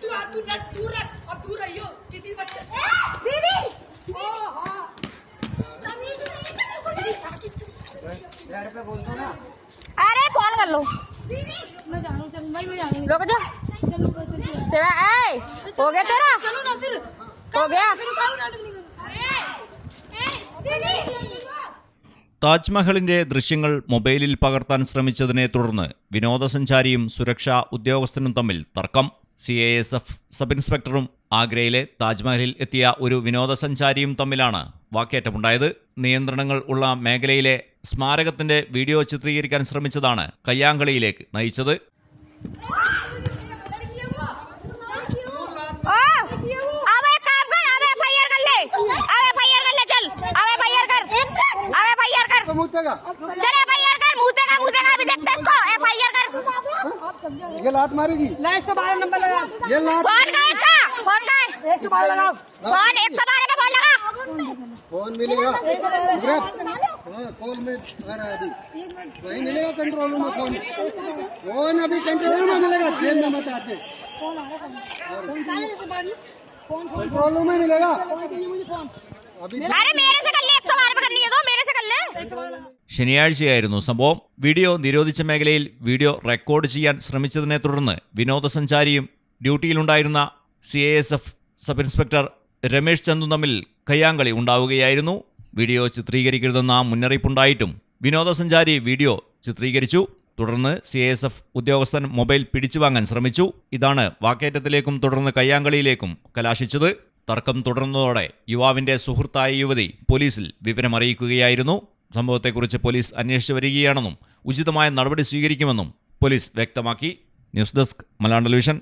तू तू नट दूर रख अब दूर रहियो किसी बच्चे दीदी अरे फोन कर लो मैं जा रहा हूँ चल भाई मैं जा रहा हूँ रुक जा चलो चलो चलो सेवा ए हो गया तेरा चलो ना फिर हो गया फिर काहू नाटक नहीं करना താജ്മഹലിന്റെ ദൃശ്യങ്ങൾ മൊബൈലിൽ പകർത്താൻ ശ്രമിച്ചതിനെ തുടർന്ന് വിനോദസഞ്ചാരിയും സുരക്ഷാ ഉദ്യോഗസ്ഥനും തമ്മിൽ തർക്കം C I S F sub ഇൻസ്പെക്ടറും ആഗ്രയിലെ താജ്മഹലിൽ എത്തിയ ഒരു വിനോദസഞ്ചാരിയും തമ്മിലാണ് വാക്കേറ്റമുണ്ടായത് നിയന്ത്രണങ്ങൾ ഉള്ള മേഖലയിലെ സ്മാരകത്തിന്റെ വീഡിയോ ചിത്രീകരിക്കാൻ ശ്രമിച്ചതാണ് കയ്യാങ്കളിയിലേക്ക് നയിച്ചത് ओ अब एक काम कर अब एफआईआर कर ले अब एफआईआर कर ले चल अब एफआईआर कर अब एफआईआर कर चल एफआईआर कर मुतेगा मुतेगा अभी देखते हैं इसको एफआईआर कर ये लात मारेगी। ला एक सौ बारह नंबर लगा ये लात फ़ोन का इसका फ़ोन का एक सौ बारह लगाओ। फ़ोन एक सौ बारह में फ़ोन लगा फ़ोन मिलेगा। हाँ कॉल में आ रहा है अभी। वही मिलेगा कंट्रोल रूम में फ़ोन। फ़ोन अभी कंट्रोल रूम में मिलेगा। जेल में मत आते। कंट्रोल रूम में मिलेगा। അരെ 112 ശനിയാഴ്ചയായിരുന്നു സംഭവം. വീഡിയോ നിരോധിച്ച മേഖലയിൽ വീഡിയോ റെക്കോർഡ് ചെയ്യാൻ ശ്രമിച്ചതിനെ തുടർന്ന് വിനോദസഞ്ചാരിയും ഡ്യൂട്ടിയിലുണ്ടായിരുന്ന C A S F sub inspector Ramesh ചന്ദും തമ്മിൽ കയ്യാങ്കളി ഉണ്ടാവുകയായിരുന്നു. വീഡിയോ ചിത്രീകരിക്കരുതെന്ന മുന്നറിയിപ്പുണ്ടായിട്ടും വിനോദസഞ്ചാരി വീഡിയോ ചിത്രീകരിച്ചു. തുടർന്ന് സി എസ് എഫ് ഉദ്യോഗസ്ഥൻ മൊബൈൽ പിടിച്ചു വാങ്ങാൻ ശ്രമിച്ചു. ഇതാണ് വാക്കേറ്റത്തിലേക്കും തുടർന്ന് കയ്യാങ്കളിയിലേക്കും കലാശിച്ചത്. തർക്കം തുടർന്നതോടെ യുവാവിന്റെ സുഹൃത്തായ യുവതി പോലീസിൽ വിവരമറിയിക്കുകയായിരുന്നു. സംഭവത്തെക്കുറിച്ച് പോലീസ് അന്വേഷിച്ചു വരികയാണെന്നും ഉചിതമായ നടപടി സ്വീകരിക്കുമെന്നും പോലീസ് വ്യക്തമാക്കി. News desk Malayalam television.